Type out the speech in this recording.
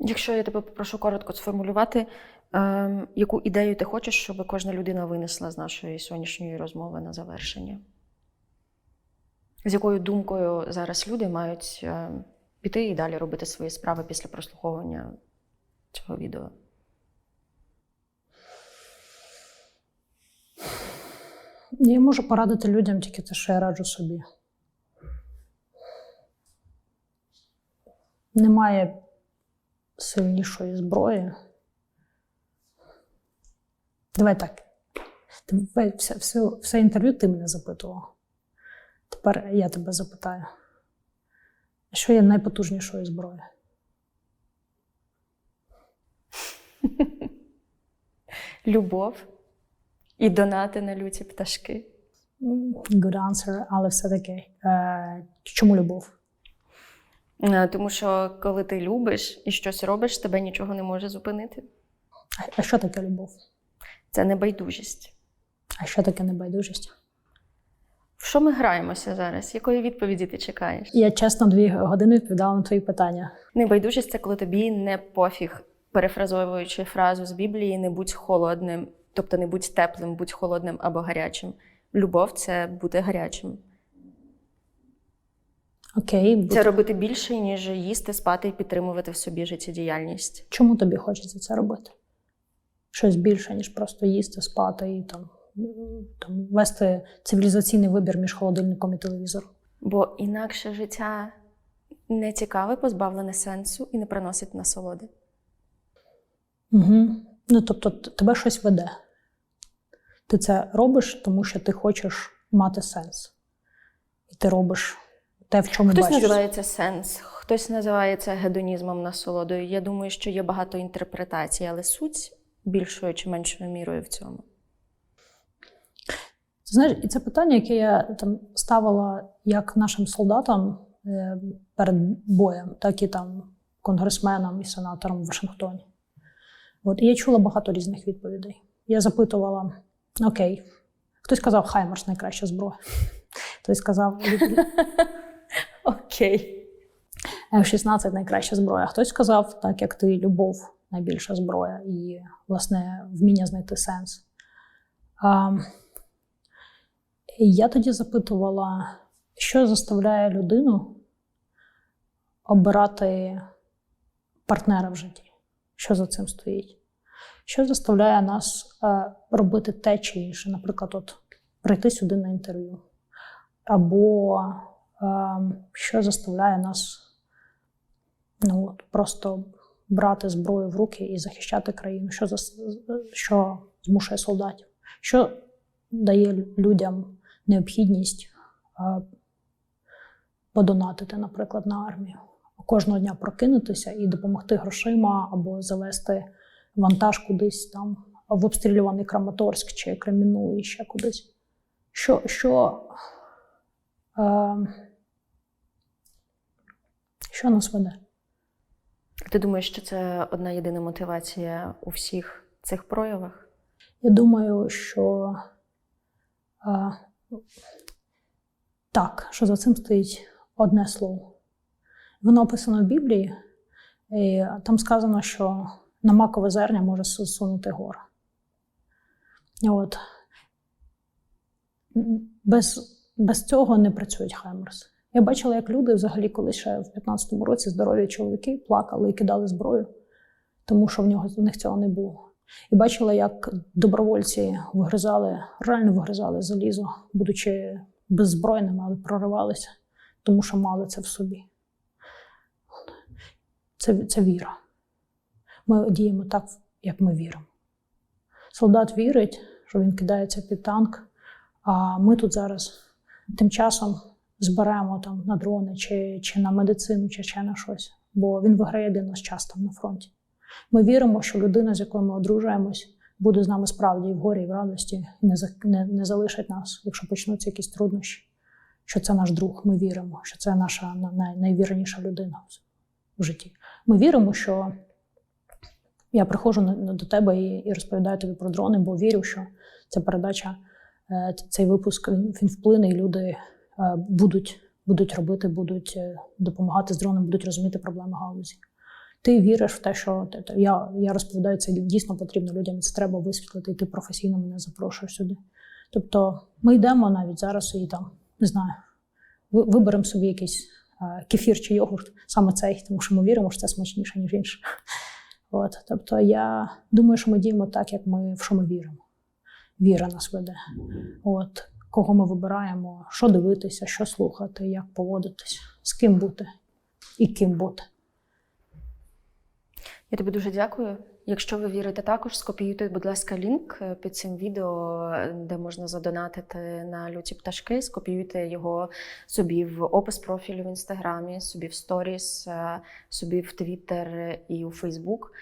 Якщо я тебе попрошу коротко сформулювати, ем, яку ідею ти хочеш, щоб кожна людина винесла з нашої сьогоднішньої розмови на завершення? З якою думкою зараз люди мають е, піти і далі робити свої справи після прослуховування цього відео? Я можу порадити людям тільки те, що я раджу собі. Немає сильнішої зброї. Давай так. Все, все, все інтерв'ю ти мене запитував. Тепер я тебе запитаю. Що є найпотужнішою зброєю? Любов і донати на люті пташки. Good answer, але все-таки. Е, чому любов? Е, Тому що коли ти любиш і щось робиш, тебе нічого не може зупинити. А, а що таке любов? Це небайдужість. А що таке небайдужість? В що ми граємося зараз? Якої відповіді ти чекаєш? Я чесно дві години відповідала на твої питання. Небайдужість це коли тобі не пофіг, перефразовуючи фразу з Біблії, не будь холодним, тобто не будь теплим, будь холодним або гарячим. Любов це бути гарячим. Окей, Це робити більше, ніж їсти, спати і підтримувати в собі життєдіяльність. чому тобі хочеться це робити? Щось більше, ніж просто їсти, спати і там, там вести цивілізаційний вибір між холодильником і телевізором. Бо інакше життя не цікаве, позбавлене сенсу і не приносить насолоди. Угу. Ну, тобто, тебе щось веде. Ти це робиш, тому що ти хочеш мати сенс. І ти робиш те, в чому Хтось бачиш. називає це сенс, хтось називає це гедонізмом насолодою. Я думаю, що є багато інтерпретацій, але суть більшою чи меншою мірою в цьому. Ти Знаєш, і це питання, яке я там ставила як нашим солдатам е, перед боєм, так і там конгресменам і сенаторам в Вашингтоні. От, і я чула багато різних відповідей. Я запитувала: окей, хтось сказав, Хаймерс найкраща зброя. Хтось сказав, Окей. F-16 найкраща зброя. Хтось сказав, так як ти, любов найбільша зброя і, власне, вміння знайти сенс. А, я тоді запитувала, що заставляє людину обирати партнера в житті? Що за цим стоїть? Що заставляє нас е, робити те чи інше? Наприклад, от прийти сюди на інтерв'ю. Або е, що заставляє нас ну, просто брати зброю в руки і захищати країну, що, зас- що змушує солдатів, що дає людям необхідність подонатити, наприклад, на армію. Кожного дня прокинутися і допомогти грошима або завести вантаж кудись там в обстрілюваний Краматорськ чи Креміну ще кудись. Що, що, е, що нас веде? Ти думаєш, що це одна єдина мотивація у всіх цих проявах? Я думаю, що е, так, що за цим стоїть одне слово. Воно описано в Біблії, і там сказано, що на макове зерня може сунути гора. От. Без, без цього не працюють Хаймерс. Я бачила, як люди взагалі колись ще в 15-му році здорові чоловіки плакали і кидали зброю, тому що в нього в них цього не було. І бачила, як добровольці вигризали, реально вигризали залізо, будучи беззбройними, але проривалися, тому що мали це в собі. Це, це віра. Ми діємо так, як ми віримо. Солдат вірить, що він кидається під танк, а ми тут зараз тим часом зберемо там на дрони чи, чи на медицину, чи ще на щось, бо він виграє один наш час там на фронті. Ми віримо, що людина, з якою ми одружуємось, буде з нами справді і в горі, і в радості, і не, не, не залишить нас, якщо почнуться якісь труднощі. Що це наш друг, ми віримо, що це наша най, найвірніша людина в- житті. Ми віримо, що я приходжу до тебе і, і розповідаю тобі про дрони, бо вірю, що ця передача, е, цей випуск він, він вплине, і люди будуть, будуть робити, будуть е, допомагати з дронами, будуть розуміти проблеми галузі. ти віриш в те, що я, я розповідаю, це дійсно потрібно людям, це треба висвітлити, і ти професійно мене запрошуєш сюди. Тобто ми йдемо навіть зараз і там, не знаю, виберемо собі якийсь е, кефір чи йогурт, саме цей, тому що ми віримо, що це смачніше, ніж інше. От, тобто я думаю, що ми діємо так, як ми в що ми віримо. Віра нас веде. От, кого ми вибираємо, що дивитися, що слухати, як поводитись, з ким бути і ким бути. Я тобі дуже дякую. Якщо ви вірите також, скопіюйте, будь ласка, лінк е, під цим відео, де можна задонатити на люті пташки. Скопіюйте його собі в опис профілю в інстаграмі, собі в сторіс, е, собі в Твіттер і у Фейсбук.